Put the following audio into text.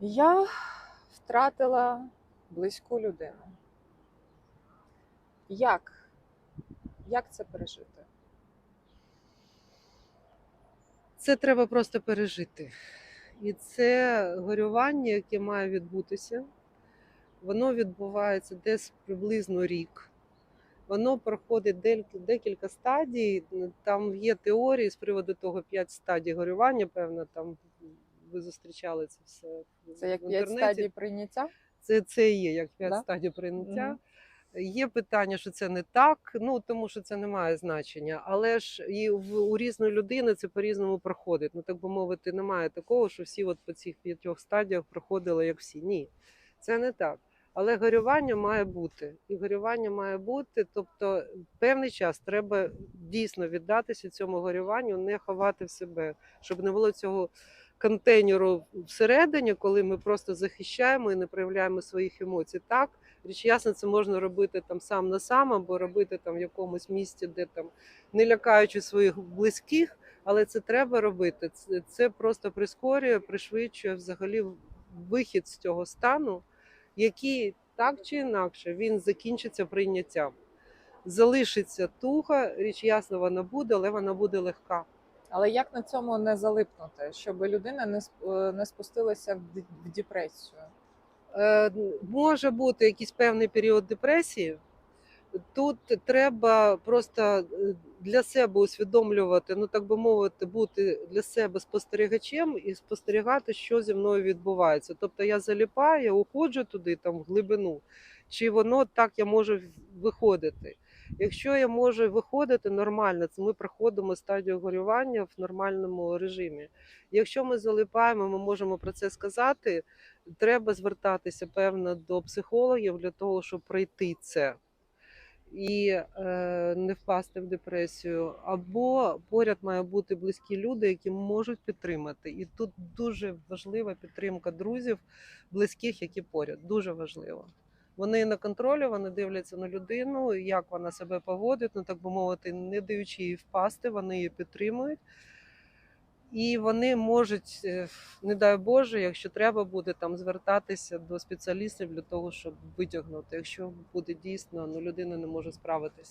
Я втратила близьку людину. Як? Як це пережити? Це треба просто пережити. І це горювання, яке має відбутися, воно відбувається десь приблизно рік. Воно проходить декілька стадій. Там є теорії з приводу того 5 стадій горювання, певно, там ви зустрічали це все. Це як в п'ять стадій прийняття? Це, це є як 5 Да? стадій прийняття. Мгм. Є питання, що це не так, ну тому що це не має значення. Але ж і в у різної людини це по-різному проходить. Ну так би мовити, немає такого, що всі от по цих п'ятьох стадіях проходили як всі. Ні, це не так. Але горювання має бути. І горювання має бути. Тобто, певний час треба дійсно віддатися цьому горюванню, не ховати в себе, щоб не було цього контейнеру всередині, коли ми просто захищаємо і не проявляємо своїх емоцій. Так, річ ясно, це можна робити там сам на сам, або робити там в якомусь місці, де там не лякаючи своїх близьких, але це треба робити. Це, це просто прискорює, пришвидшує взагалі вихід з цього стану, який так чи інакше він закінчиться прийняттям. Залишиться туга, річ ясно, вона буде, але вона буде легка. Але як на цьому не залипнути, щоб людина не е, не спустилася в депресію? Е, може бути якийсь певний період депресії. Тут треба просто е, для себе усвідомлювати, ну так би мовити, бути для себе спостерігачем і спостерігати, що зі мною відбувається. Тобто я заліпаю, уходжу туди, там в глибину, чи воно так я можу виходити. Якщо я можу виходити нормально, це ми проходимо стадію горювання в нормальному режимі. Якщо ми залипаємо, ми можемо про це сказати. Треба звертатися певно до психологів для того, щоб пройти це і е, не впасти в депресію. Або поряд має бути близькі люди, які можуть підтримати. І тут дуже важлива підтримка друзів, близьких, які поряд. Дуже важливо. Вони на контролі, вони дивляться на людину, як вона себе поводить, ну так би мовити, не даючи їй впасти, вони її підтримують. І вони можуть, е, не дай Боже, якщо треба буде там звертатися до спеціалістів для того, щоб витягнути, якщо буде дійсно ну людина не може справитися.